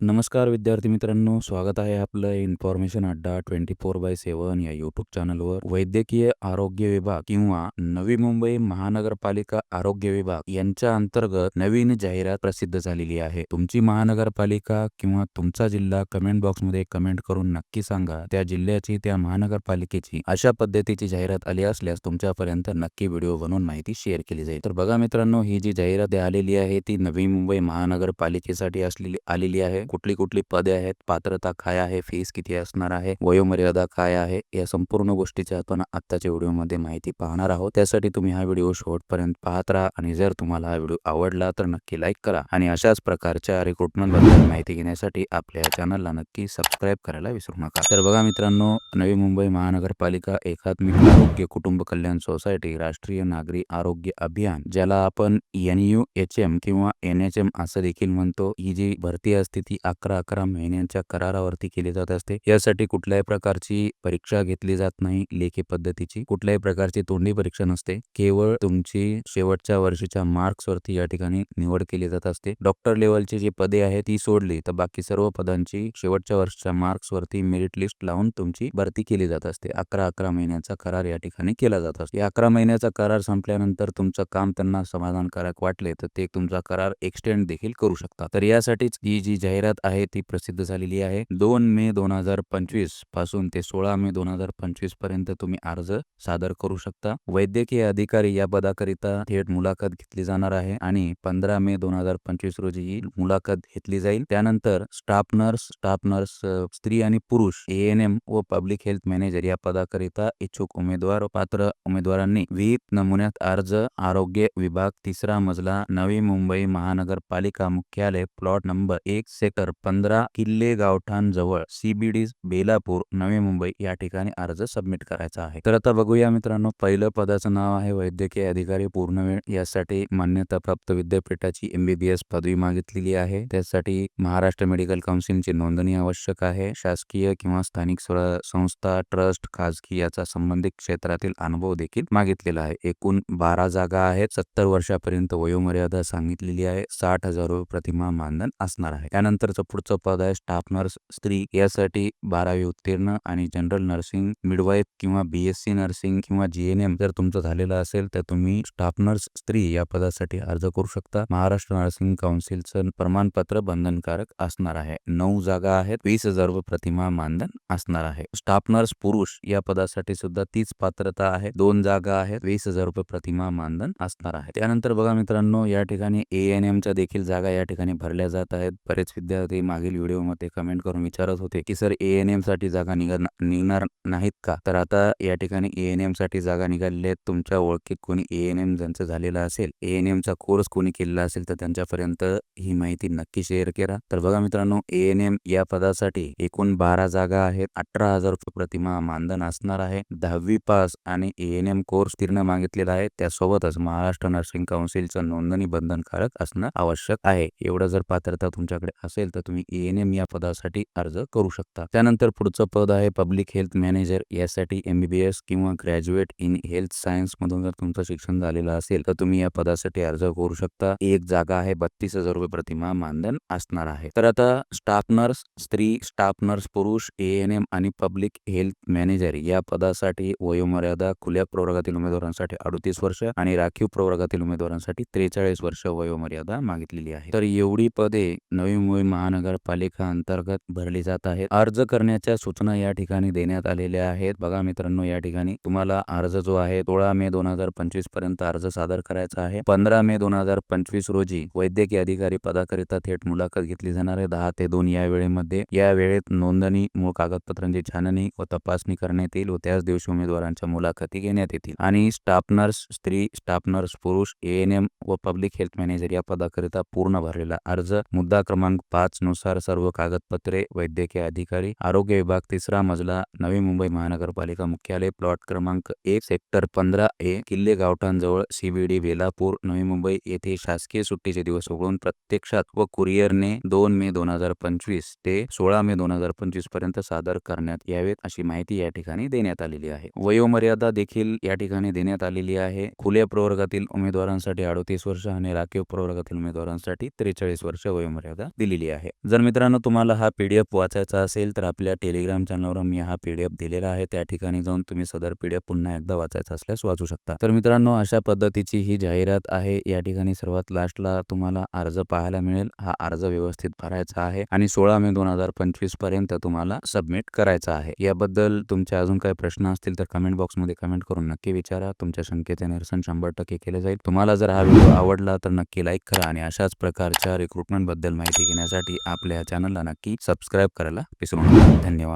नमस्कार विद्यार्थी मित्रांनो स्वागत आहे आपलं इन्फॉर्मेशन अड्डा ट्वेंटी फोर बाय सेवन या युट्यूब चॅनलवर वैद्यकीय आरोग्य विभाग किंवा नवी मुंबई महानगरपालिका आरोग्य विभाग यांच्या अंतर्गत नवीन जाहिरात प्रसिद्ध झालेली आहे. तुमची महानगरपालिका किंवा तुमचा जिल्हा कमेंट बॉक्समध्ये कमेंट करून नक्की सांगा. त्या जिल्ह्याची त्या महानगरपालिकेची अशा पद्धतीची जाहिरात आली असल्यास तुमच्यापर्यंत नक्की व्हिडिओ बनवून माहिती शेअर केली जाईल. तर बघा मित्रांनो ही जी जाहिरात आलेली आहे ती नवी मुंबई महानगरपालिकेसाठी असलेली आलेली आहे. कुठली कुठली पदे आहेत? पात्रता काय आहे? फीस किती असणार आहे? वयोमर्यादा काय आहे? या संपूर्ण गोष्टीची आपण आत्ताच्या व्हिडिओमध्ये माहिती पाहणार आहोत. त्यासाठी तुम्ही हा व्हिडिओ शेवटपर्यंत पाहत राहा आणि जर तुम्हाला हा व्हिडिओ आवडला तर नक्की लाईक करा आणि अशाच प्रकारच्या रिक्रुटमेंटबद्दल माहिती घेण्यासाठी आपल्या चॅनलला नक्की सबस्क्राईब करायला विसरू नका. तर बघा मित्रांनो नवी मुंबई महानगरपालिका एकात्मिक आरोग्य कुटुंब कल्याण सोसायटी राष्ट्रीय नागरी आरोग्य अभियान ज्याला आपण एन यू एच एम किंवा एन एच एम असं देखील म्हणतो ही जी भरती असते ती अकरा अकरा महिन्यांच्या करारावरती केली जात असते. यासाठी कुठल्याही प्रकारची परीक्षा घेतली जात नाही लेखी पद्धतीची. कुठल्याही प्रकारची तोंडी परीक्षा नसते. केवळ तुमची शेवटच्या वर्षीच्या मार्क्स वरती या ठिकाणी निवड केली जात असते. डॉक्टर लेवलची जी पदे आहेत ती सोडली तर बाकी सर्व पदांची शेवटच्या वर्षाच्या मार्क्स वरती मेरिट लिस्ट लावून तुमची भरती केली जात असते. अकरा अकरा महिन्याचा करार या ठिकाणी केला जात असतो. या अकरा महिन्याचा करार संपल्यानंतर तुमचं काम त्यांना समाधानकारक वाटले तर ते तुमचा करार एक्सटेंड देखील करू शकता तर यासाठीच ही जी जाहिरात आहे ती प्रसिद्ध झालेली आहे. दोन मे दोन हजार पंचवीसपासून ते सोळा मे दोन हजार पंचवीसपर्यंत तुम्ही अर्ज सादर करू शकता. वैद्यकीय अधिकारी या पदाकरिता थेट मुलाखत घेतली जाणार आहे आणि पंधरा मे दोन हजार पंचवीस रोजी ही मुलाखत घेतली जाईल. त्यानंतर स्टाफ नर्स स्टाफ नर्स स्त्री आणि पुरुष ए एन एम व पब्लिक हेल्थ मॅनेजर या पदाकरिता इच्छुक उमेदवार पात्र उमेदवारांनी विहित नमुन्यात अर्ज आरोग्य विभाग तिसरा मजला नवी मुंबई महानगरपालिका मुख्यालय प्लॉट नंबर एक सेक्टर पंधरा किल्ले गावठाण जवळ सीबीडी बेलापूर नवी मुंबई या ठिकाणी अर्ज सबमिट करायचा आहे. तर आता बघूया मित्रांनो पहिलं पदाचं नाव आहे वैद्यकीय अधिकारी पूर्णवेळ. यासाठी मान्यता प्राप्त विद्यापीठाची एमबीबीएस पदवी मागितलेली आहे. त्यासाठी महाराष्ट्र मेडिकल काउन्सिलची नोंदणी आवश्यक आहे. शासकीय किंवा स्थानिक संस्था ट्रस्ट खाजगी याचा संबंधित क्षेत्रातील अनुभव देखील मागितलेला आहे. एकूण बारा जागा आहेत. सत्तर वर्षापर्यंत वयोमर्यादा सांगितलेली आहे. साठ हजार रुपये प्रतिमा मानधन असणार आहे. त्यानंतर त्यानंतरचं पुढचं पद आहे स्टाफ नर्स स्त्री यासाठी बारावी उत्तीर्ण आणि जनरल नर्सिंग मिडवाईफ किंवा बीएससी नर्सिंग किंवा जीएनएम जर तुमचं झालेलं असेल तर तुम्ही स्टाफ नर्स स्त्री या पदासाठी अर्ज करू शकता. महाराष्ट्र नर्सिंग काउन्सिलचं प्रमाणपत्र बंधनकारक असणार आहे. नऊ जागा आहेत. वीस हजार रुपये प्रतिमा मानधन असणार आहे. स्टाफ नर्स पुरुष या पदासाठी सुद्धा तीच पात्रता आहे. दोन जागा आहेत. वीस हजार रुपये प्रतिमा मानधन असणार आहे. त्यानंतर बघा मित्रांनो या ठिकाणी ए एन एमच्या देखील जागा या ठिकाणी भरल्या जात आहेत. बरेच विद्यार्थी ते मागील व्हिडिओमध्ये कमेंट करून विचारत होते की सर ए एन एमसाठी जागा निघणार नाहीत का? तर आता या ठिकाणी ए एन एमसाठी जागा निघालेल्या आहेत. तुमच्या ओळखीत कोणी ए एन एम ज्यांचं झालेलं असेल ए एन एमचा कोर्स कोणी केलेला असेल तर त्यांच्यापर्यंत ही माहिती नक्की शेअर करा. तर बघा मित्रांनो ए एन एम या पदासाठी एकूण बारा जागा आहेत. अठरा हजार रुपये प्रतिमा मानधन असणार आहे. दहावी पास आणि ए एन एम कोर्स तीर्ण मागितलेला आहे. त्यासोबतच महाराष्ट्र नर्सिंग काउन्सिलचं नोंदणी बंधनकारक असणं आवश्यक आहे. एवढं जर पात्रता तुमच्याकडे असेल तर तुम्ही ए एन एम या पदासाठी अर्ज करू शकता. त्यानंतर पुढचं पद आहे पब्लिक हेल्थ मॅनेजर यासाठी एमबीबीएस किंवा ग्रॅज्युएट इन हेल्थ सायन्स मधून जर तुमचं शिक्षण झालेलं असेल तर तुम्ही या पदासाठी अर्ज करू शकता. एक जागा आहे बत्तीस हजार रुपये प्रतिमा मानधन असणार आहे. तर आता स्टाफ नर्स स्त्री स्टाफ नर्स पुरुष ए एन एम आणि पब्लिक हेल्थ मॅनेजर या पदासाठी वयोमर्यादा खुल्या प्रवर्गातील उमेदवारांसाठी अडतीस वर्ष आणि राखीव प्रवर्गातील उमेदवारांसाठी त्रेचाळीस वर्ष वयोमर्यादा मागितलेली आहे. तर एवढी पदे नवी मुंबई महानगरपालिका अंतर्गत भरली जात आहेत अर्ज करण्याच्या सूचना या ठिकाणी देण्यात आलेल्या आहेत. बघा मित्रांनो या ठिकाणी तुम्हाला अर्ज जो आहे सोळा मे दोन हजार पंचवीसपर्यंत अर्ज सादर करायचा आहे. पंधरा मे दोन हजार पंचवीस रोजी वैद्यकीय अधिकारी पदाकरिता थेट मुलाखत घेतली जाणार आहे. दहा ते दोन या वेळेमध्ये. या वेळेत नोंदणी मूळ कागदपत्रांची छाननी व तपासणी करण्यात येईल व त्याच दिवशी उमेदवारांच्या मुलाखती घेण्यात येतील. आणि स्टाफ नर्स स्त्री स्टाफ नर्स पुरुष ए एन एम व पब्लिक हेल्थ मॅनेजर या पदाकरिता पूर्ण भरलेला अर्ज मुद्दा क्रमांक पाच नुसार सर्व कागदपत्रे वैद्यकीय अधिकारी आरोग्य विभाग तिसरा मजला नवी मुंबई महानगरपालिका मुख्यालय प्लॉट क्रमांक एक सेक्टर पंधरा ए किल्ले गावठाणजवळ सीबीडी वेलापूर नवी मुंबई येथे शासकीय सुट्टीचे दिवस उघडून प्रत्यक्षात व कुरिअरने दोन मे दोन हजार पंचवीस ते सोळा मे दोन हजार पंचवीसपर्यंत सादर करण्यात यावेत अशी माहिती या ठिकाणी देण्यात आलेली आहे. वयोमर्यादा देखील या ठिकाणी देण्यात आलेली आहे. खुल्या प्रवर्गातील उमेदवारांसाठी अडतीस वर्ष आणि राखीव प्रवर्गातील उमेदवारांसाठी त्रेचाळीस वर्ष वयोमर्यादा दिलेली दिलेली आहे. जर मित्रांनो तुम्हाला हा पीडीएफ वाचायचा असेल तर आपल्या टेलिग्राम चॅनलवर मी हा पीडीएफ दिलेला आहे. त्या ठिकाणी जाऊन तुम्ही सदर पीडीएफ पुन्हा एकदा वाचायचा असल्यास वाचू शकता. तर मित्रांनो अशा पद्धतीची ही जाहिरात आहे. या ठिकाणी सर्वात लास्टला तुम्हाला अर्ज पाहायला मिळेल. हा अर्ज व्यवस्थित भरायचा आहे आणि सोळा मे दोन हजार पंचवीसपर्यंत तुम्हाला सबमिट करायचा आहे. याबद्दल तुमचे अजून काही प्रश्न असतील तर कमेंट बॉक्समध्ये कमेंट करून नक्की विचारा. तुमच्या शंकेचे निरसन शंभर टक्के केले जाईल. तुम्हाला जर हा व्हिडिओ आवडला तर नक्की लाईक करा आणि अशाच प्रकारच्या रिक्रुटमेंटबद्दल माहिती घेण्यासाठी आपल्या चॅनलला नक्की सबस्क्राईब करायला विसरू नका. धन्यवाद.